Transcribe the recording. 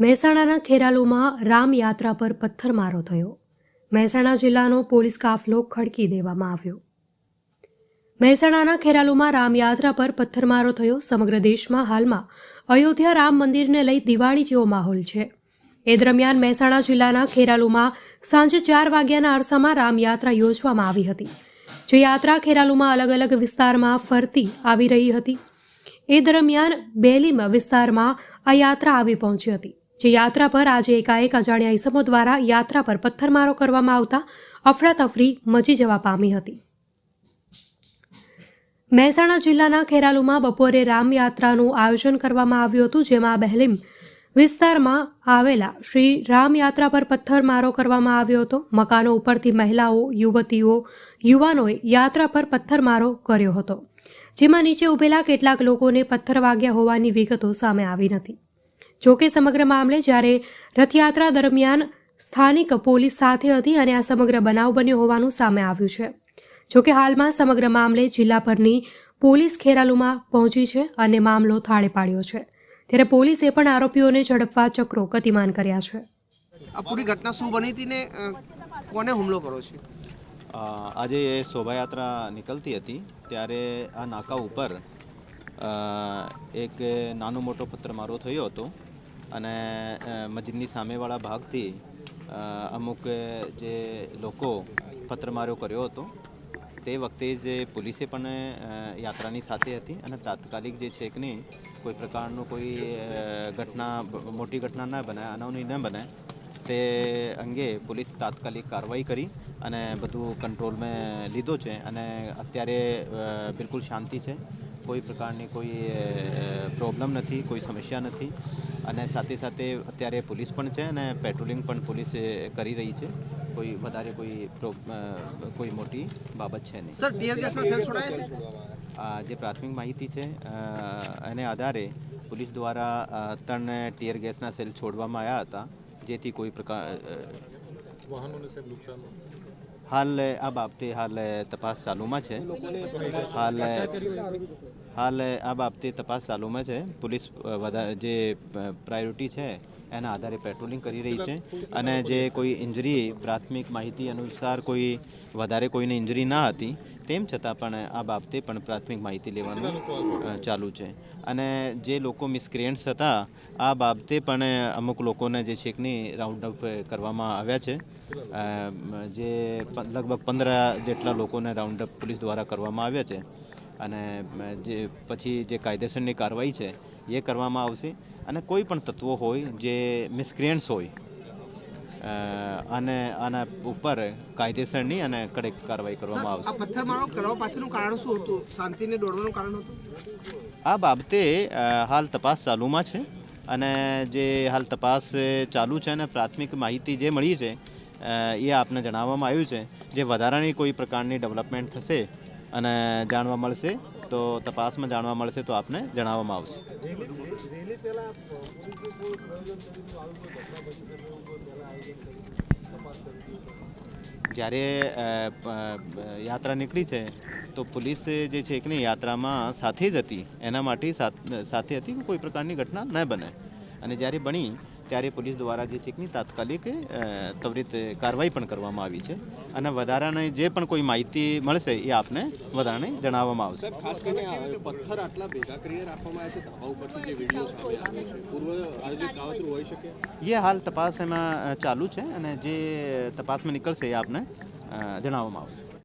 મહેસાણાના ખેરાલુમાં રામયાત્રા પર પથ્થરમારો થયો. મહેસાણા જિલ્લાનો પોલીસ કાફલો ખડકી દેવામાં આવ્યો. મહેસાણાના ખેરાલુમાં રામયાત્રા પર પથ્થરમારો થયો. સમગ્ર દેશમાં હાલમાં અયોધ્યા રામ મંદિરને લઈ દિવાળી જેવો માહોલ છે. એ દરમિયાન મહેસાણા જિલ્લાના ખેરાલુમાં સાંજે ચાર વાગ્યાના અરસામાં રામયાત્રા યોજવામાં આવી હતી. જે યાત્રા ખેરાલુમાં અલગ અલગ વિસ્તારમાં ફરતી આવી રહી હતી. એ દરમિયાન બેલીમ વિસ્તારમાં આ યાત્રા આવી પહોંચી હતી. જે યાત્રા પર આજે એકાએક અજાણ્યા ઇસમો દ્વારા યાત્રા પર પથ્થરમારો કરવામાં આવતા અફરાતફરી મચી જવા પામી હતી. મહેસાણા જિલ્લાના ખેરાલુમાં બપોરે રામયાત્રાનું આયોજન કરવામાં આવ્યું હતું, જેમાં બહેલીમ વિસ્તારમાં આવેલા શ્રી રામયાત્રા પર પથ્થરમારો કરવામાં આવ્યો હતો. મકાનો ઉપરથી મહિલાઓ, યુવતીઓ, યુવાનોએ યાત્રા પર પથ્થરમારો કર્યો હતો, જેમાં નીચે ઉભેલા કેટલાક લોકોને પથ્થર વાગ્યા હોવાની વિગતો સામે આવી નથી. જોકે સમગ્ર મામલે જ્યારે રથયાત્રા દરમિયાન સ્થાનિક પોલીસ સાથે હતી અને આ સમગ્ર બનાવ બન્યો હોવાનું સામે આવ્યું છે. જોકે હાલમાં સમગ્ર મામલે જિલ્લા પરની પોલીસ ખેરાલુમાં પહોંચી છે અને મામલો થાળે પાડ્યો છે. ત્યારે પોલીસે પણ આરોપીઓને ઝડપવા ચક્રો ગતિમાન કર્યા છે. આ પૂરી ઘટના શું બની હતી ને કોને હુમલો કર્યો છે? આજે એ શોભાયાત્રા નીકળતી હતી ત્યારે આ નાકા ઉપર એક નાનો મોટો પથ્થરમારો થયો હતો. અને મસ્જિદની સામેવાળા ભાગથી અમુક જે લોકો પથ્થરમારો કર્યો હતો, તે વખતે જ પોલીસે પણ યાત્રાની સાથે હતી અને તાત્કાલિક જે છે કે નહીં, કોઈ પ્રકારનું કોઈ ઘટના, મોટી ઘટના ન બને અનાવની ન બને, તે અંગે પોલીસ તાત્કાલિક કાર્યવાહી કરી અને બધું કંટ્રોલમાં લીધો છે અને અત્યારે બિલકુલ શાંતિ છે. કોઈ પ્રકારની કોઈ પ્રોબ્લેમ નથી, કોઈ સમસ્યા નથી. અને સાથે સાથે અત્યારે પોલીસ પણ છે અને પેટ્રોલિંગ પણ પોલીસ કરી રહી છે. કોઈ વધારે કોઈ કોઈ મોટી બાબત છે નહીં. સર ટીયર ગેસના સેલ છોડાયા છે? આ જે પ્રાથમિક માહિતી છે એને આધારે પોલીસ દ્વારા ત્રણ ટીયર ગેસના સેલ છોડવામાં આવ્યા હતા જેથી કોઈ પ્રકાર અ, હાલ, આ બાબતે હાલ, તપાસ ચાલુમાં છે. હાલ હાલ, આ બાબતે તપાસ ચાલુમાં છે. પોલીસ જે પ્રાયોરિટી છે એના આધારે પેટ્રોલિંગ કરી રહી છે. અને જે કોઈ ઇન્જરી પ્રાથમિક માહિતી અનુસાર કોઈ વધારે કોઈને ઇન્જરી ના હતી તેમ છતાં પણ આ બાબતે પણ પ્રાથમિક માહિતી લેવાનું ચાલુ છે. અને જે લોકો મિસક્રિયન્ટ્સ હતા આ બાબતે પણ અમુક લોકોને જે છેકની રાઉન્ડ અપ કરવામાં આવ્યા છે. જે લગભગ પંદર જેટલા લોકોને રાઉન્ડ અપ પોલીસ દ્વારા કરવામાં આવ્યા છે. અને જે પછી જે કાયદેસરની કાર્યવાહી છે એ કરવામાં આવશે. અને કોઈ પણ તત્વો હોય જે મિસક્રિયન્ટ્સ હોય અને આના ઉપર કાયદેસરની અને કડક કાર્યવાહી કરવામાં આવશે. આ પથ્થરમારો કરવા પાછળનું કારણ શું હતું? શાંતિને દોડવાનું કારણ હતું? આ બાબતે હાલ તપાસ ચાલુમાં છે. અને જે હાલ તપાસ ચાલુ છે અને પ્રાથમિક માહિતી જે મળી છે એ આપને જણાવવામાં આવ્યું છે. જે વધારાની કોઈ પ્રકારની ડેવલપમેન્ટ થશે અને જાણવા મળશે, તો તપાસમાં જાણવા મળશે તો આપને જણાવવામાં આવશે. જ્યારે યાત્રા નીકળી છે, તો પોલીસ જે છે કે યાત્રામાં સાથે જ હતી. એના માટે સાથ- સાથે હતી કોઈ પ્રકારની ઘટના ન બને? અને જ્યારે બની ત્યારે પોલીસ દ્વારા જે છે કે તાત્કાલિક ત્વરિત કાર્યવાહી પણ કરવામાં આવી છે. અને વધારાની જે પણ કોઈ માહિતી મળશે એ આપને વધારાને જણાવવામાં આવશે. ખાસ કરીને પથ્થર આટલા ભેગા કરીને રાખવામાં આવ્યા છે ધાબા ઉપરથી જે વીડિયો સામે પૂર્વ આયોજિત કાવતરું હોઈ શકે? એ હાલ તપાસ એમાં ચાલુ છે અને જે તપાસમાં નીકળશે એ આપને જણાવવામાં આવશે.